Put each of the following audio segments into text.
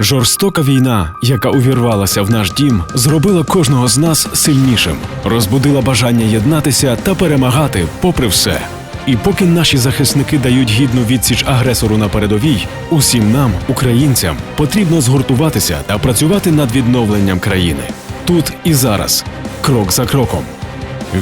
Жорстока війна, яка увірвалася в наш дім, зробила кожного з нас сильнішим, розбудила бажання єднатися та перемагати попри все. І поки наші захисники дають гідну відсіч агресору на передовій, усім нам, українцям, потрібно згуртуватися та працювати над відновленням країни тут і зараз, крок за кроком.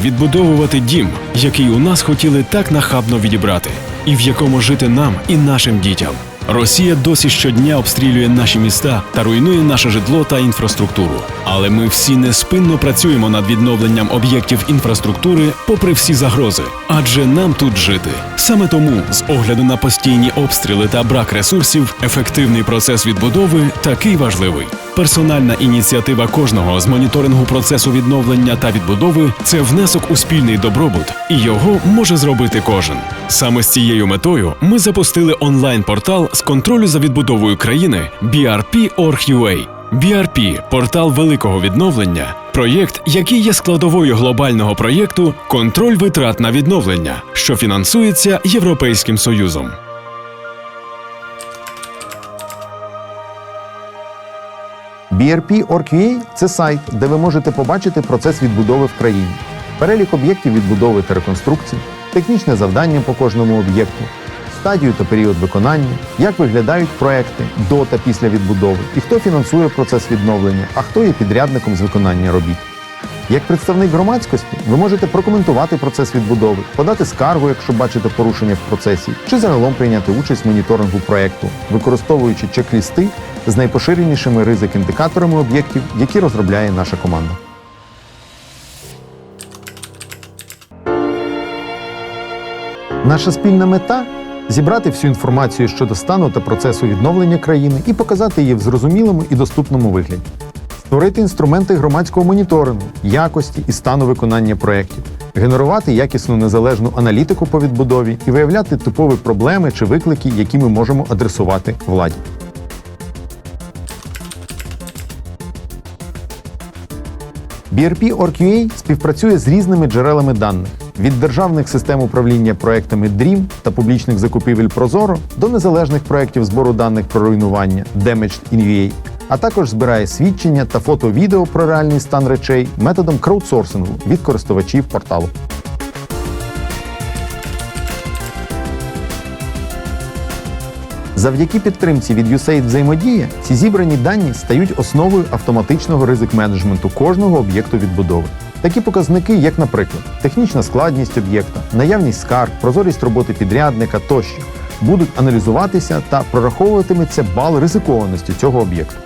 Відбудовувати дім, який у нас хотіли так нахабно відібрати, і в якому жити нам і нашим дітям. Росія досі щодня обстрілює наші міста та руйнує наше житло та інфраструктуру. Але ми всі неспинно працюємо над відновленням об'єктів інфраструктури, попри всі загрози, адже нам тут жити. Саме тому, з огляду на постійні обстріли та брак ресурсів, ефективний процес відбудови такий важливий. Персональна ініціатива кожного з моніторингу процесу відновлення та відбудови це внесок у спільний добробут, і його може зробити кожен. Саме з цією метою ми запустили онлайн-портал з контролю за відбудовою країни BRP.org.ua. BRP – портал великого відновлення, проєкт, який є складовою глобального проєкту Контроль витрат на відновлення, що фінансується Європейським Союзом. BRP.org.ua – це сайт, де ви можете побачити процес відбудови в країні, перелік об'єктів відбудови та реконструкції, технічне завдання по кожному об'єкту, стадію та період виконання, як виглядають проекти до та після відбудови, і хто фінансує процес відновлення, а хто є підрядником з виконання робіт. Як представник громадськості, ви можете прокоментувати процес відбудови, подати скаргу, якщо бачите порушення в процесі, чи загалом прийняти участь в моніторингу проекту, використовуючи чек-лісти з найпоширенішими ризик-індикаторами об'єктів, які розробляє наша команда. Наша спільна мета зібрати всю інформацію щодо стану та процесу відновлення країни і показати її в зрозумілому і доступному вигляді створити інструменти громадського моніторингу, якості і стану виконання проєктів, генерувати якісну незалежну аналітику по відбудові і виявляти типові проблеми чи виклики, які ми можемо адресувати владі. BRP.org.ua співпрацює з різними джерелами даних від державних систем управління проектами DREAM та публічних закупівель Прозоро до незалежних проєктів збору даних про руйнування Damaged in а також збирає свідчення та фото-відео про реальний стан речей методом краудсорсингу від користувачів порталу. Завдяки підтримці від USAID взаємодія ці зібрані дані стають основою автоматичного ризик-менеджменту кожного об'єкту відбудови. Такі показники, як, наприклад, технічна складність об'єкта, наявність скарг, прозорість роботи підрядника тощо, будуть аналізуватися та прораховуватиметься бал ризикованості цього об'єкту.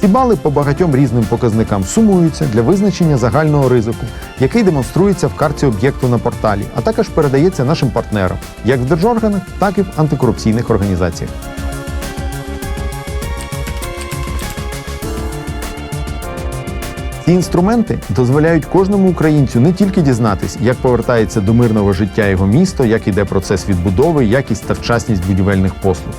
Ці бали по багатьом різним показникам сумуються для визначення загального ризику, який демонструється в карті об'єкту на порталі, а також передається нашим партнерам, як в держорганах, так і в антикорупційних організаціях. Ці інструменти дозволяють кожному українцю не тільки дізнатись, як повертається до мирного життя його місто, як іде процес відбудови, якість та вчасність будівельних послуг.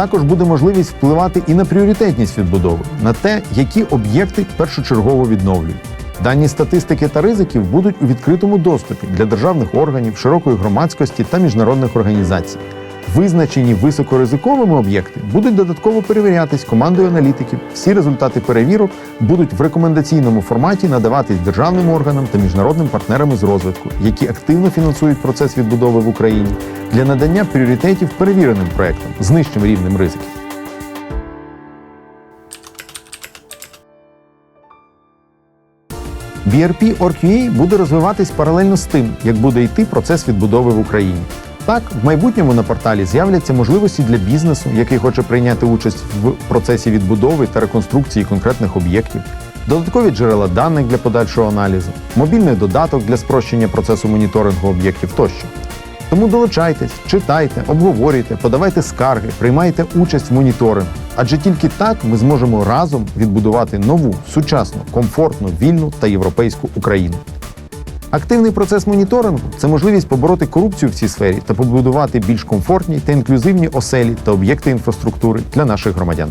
Також буде можливість впливати і на пріоритетність відбудови, на те, які об'єкти першочергово відновлюють. Дані статистики та ризиків будуть у відкритому доступі для державних органів, широкої громадськості та міжнародних організацій. Визначені високоризиковими об'єкти будуть додатково перевірятись командою аналітиків. Всі результати перевірок будуть в рекомендаційному форматі надаватись державним органам та міжнародним партнерам з розвитку, які активно фінансують процес відбудови в Україні для надання пріоритетів перевіреним проектам з нижчим рівнем ризиків. BRP.org.ua буде розвиватись паралельно з тим, як буде йти процес відбудови в Україні. Так, в майбутньому на порталі з'являться можливості для бізнесу, який хоче прийняти участь в процесі відбудови та реконструкції конкретних об'єктів, додаткові джерела даних для подальшого аналізу, мобільний додаток для спрощення процесу моніторингу об'єктів тощо. Тому долучайтесь, читайте, обговорюйте, подавайте скарги, приймайте участь в моніторингу. Адже тільки так ми зможемо разом відбудувати нову, сучасну, комфортну, вільну та європейську Україну. Активний процес моніторингу це можливість побороти корупцію в цій сфері та побудувати більш комфортні та інклюзивні оселі та об'єкти інфраструктури для наших громадян.